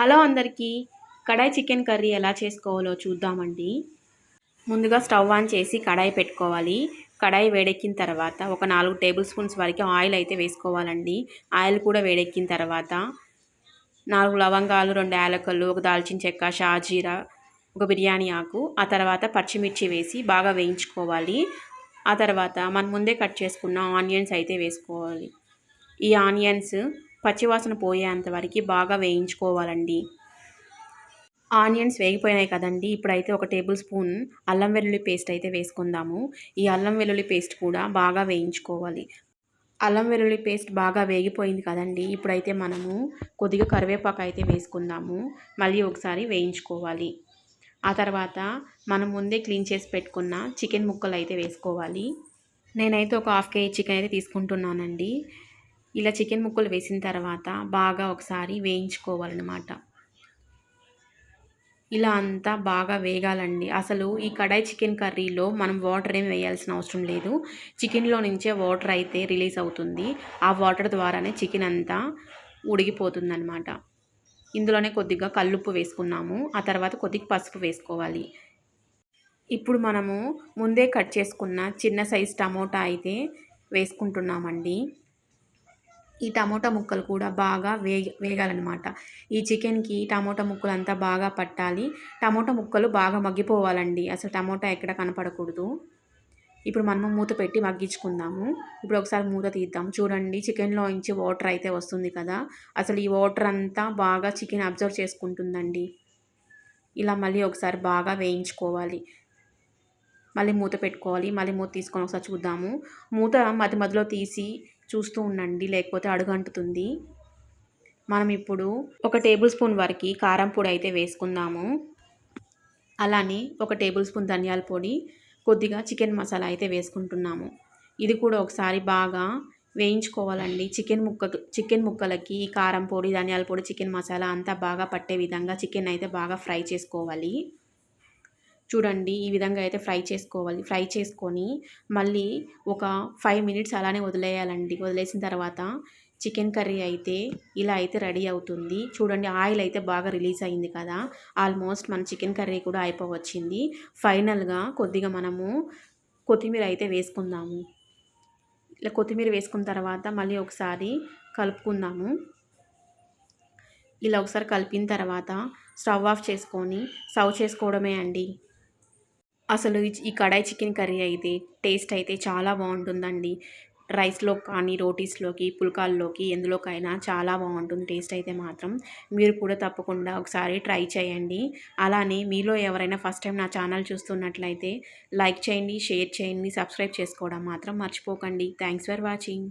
Hello అందరికీ కడాయి chicken curry ఎలా చేసుకోవాలో చూద్దామండి. ముందుగా స్టవ్ ఆన్ చేసి కడాయి పెట్టుకోవాలి. కడాయి వేడెక్కిన తర్వాత ఒక నాలుగు టేబుల్ స్పూన్స్ వరకు ఆయిల్ అయితే వేసుకోవాలండి. ఆయిల్ కూడా వేడెక్కిన తర్వాత నాలుగు లవంగాలు రెండు యాలకలు ఒక దాల్చిన చెక్క షాజీరా ఒక బిర్యానీ ఆకు ఆ తర్వాత పచ్చిమిర్చి వేసి బాగా వేయించుకోవాలి. ఆ తర్వాత మనం ముందే కట్ చేసుకున్న ఆనియన్స్ అయితే వేసుకోవాలి. ఈ ఆనియన్స్ పచ్చివాసన పోయేంత వరకు బాగా వేయించుకోవాలండి. ఆనియన్స్ వేగిపోయినాయి కదండి. ఇప్పుడైతే ఒక టేబుల్ స్పూన్ అల్లం వెల్లుల్లి పేస్ట్ అయితే వేసుకుందాము. ఈ అల్లం వెల్లుల్లి పేస్ట్ కూడా బాగా వేయించుకోవాలి. అల్లం వెల్లుల్లి పేస్ట్ బాగా వేగిపోయింది కదండి. ఇప్పుడైతే మనము కొద్దిగా కరివేపాకు అయితే వేసుకుందాము. మళ్ళీ ఒకసారి వేయించుకోవాలి. ఆ తర్వాత మనం ముందే క్లీన్ చేసి పెట్టుకున్న చికెన్ ముక్కలు అయితే వేసుకోవాలి. నేనైతే ఒక హాఫ్ కేజీ చికెన్ అయితే తీసుకుంటున్నానండి. ఇలా చికెన్ ముక్కలు వేసిన తర్వాత బాగా ఒకసారి వేయించుకోవాలన్నమాట. ఇలా అంతా బాగా వేగాలండి. అసలు ఈ కడాయి చికెన్ కర్రీలో మనం వాటర్ ఏమి వేయాల్సిన అవసరం లేదు. చికెన్లో నుంచే వాటర్ అయితే రిలీజ్ అవుతుంది. ఆ వాటర్ ద్వారానే చికెన్ అంతా ఉడిగిపోతుందన్నమాట ఇందులోనే కొద్దిగా కల్లుప్పు వేసుకున్నాము. ఆ తర్వాత కొద్దిగా పసుపు వేసుకోవాలి. ఇప్పుడు మనము ముందే కట్ చేసుకున్న చిన్న సైజ్ టమోటా అయితే వేసుకుంటున్నామండి. ఈ టమోటా ముక్కలు కూడా బాగా వేగ వేగాలన్నమాట. ఈ చికెన్కి టమోటా ముక్కలు అంతా బాగా పట్టాలి. టమోటా ముక్కలు బాగా మగ్గిపోవాలండి. అసలు టమోటా ఎక్కడ కనపడకూడదు. ఇప్పుడు మనము మూత పెట్టి మగ్గించుకుందాము. ఇప్పుడు ఒకసారి మూత తీద్దాం. చూడండి చికెన్లో నుంచి వాటర్ అయితే వస్తుంది కదా. అసలు ఈ వాటర్ అంతా బాగా చికెన్ అబ్జర్వ్ చేసుకుంటుందండి. ఇలా మళ్ళీ ఒకసారి బాగా వేయించుకోవాలి. మళ్ళీ మూత పెట్టుకోవాలి. మళ్ళీ మూత తీసుకొని ఒకసారి చూద్దాము. మూత మధ్య మధ్యలో తీసి చూస్తూ ఉండండి లేకపోతే అడుగంటుతుంది. మనం ఇప్పుడు ఒక టేబుల్ స్పూన్ వరకు కారం పొడి అయితే వేసుకుందాము. అలానే ఒక టేబుల్ స్పూన్ ధనియాల పొడి కొద్దిగా చికెన్ మసాలా అయితే వేసుకుంటున్నాము. ఇది కూడా ఒకసారి బాగా వేయించుకోవాలండి. చికెన్ ముక్క చికెన్ ముక్కలకి కారం పొడి ధనియాల పొడి చికెన్ మసాలా అంతా బాగా పట్టే విధంగా చికెన్ అయితే బాగా ఫ్రై చేసుకోవాలి. చూడండి ఈ విధంగా అయితే ఫ్రై చేసుకోవాలి. ఫ్రై చేసుకొని మళ్ళీ ఒక ఫైవ్ మినిట్స్ అలానే వదిలేయాలండి. వదిలేసిన తర్వాత చికెన్ కర్రీ అయితే ఇలా అయితే రెడీ అవుతుంది. చూడండి ఆయిల్ అయితే బాగా రిలీజ్ అయింది కదా. ఆల్మోస్ట్ మన చికెన్ కర్రీ కూడా అయిపోవచ్చింది. ఫైనల్గా కొద్దిగా మనము కొత్తిమీర అయితే వేసుకుందాము. ఇలా కొత్తిమీర వేసుకున్న తర్వాత మళ్ళీ ఒకసారి కలుపుకుందాము. ఇలా ఒకసారి కలిపిన తర్వాత స్టవ్ ఆఫ్ చేసుకొని సర్వ్ చేసుకోవడమే అండి. అసలు ఈ కడాయి చికెన్ కర్రీ అయితే టేస్ట్ అయితే చాలా బాగుంటుందండి. రైస్లో కానీ రోటీస్లోకి పుల్కాల్లోకి ఎందులోకైనా చాలా బాగుంటుంది టేస్ట్ అయితే మాత్రం. మీరు కూడా తప్పకుండా ఒకసారి ట్రై చేయండి. అలానే మీలో ఎవరైనా ఫస్ట్ టైం నా ఛానల్ చూస్తున్నట్లయితే లైక్ చేయండి షేర్ చేయండి సబ్స్క్రైబ్ చేసుకోవడం మాత్రం మర్చిపోకండి. Thanks for watching.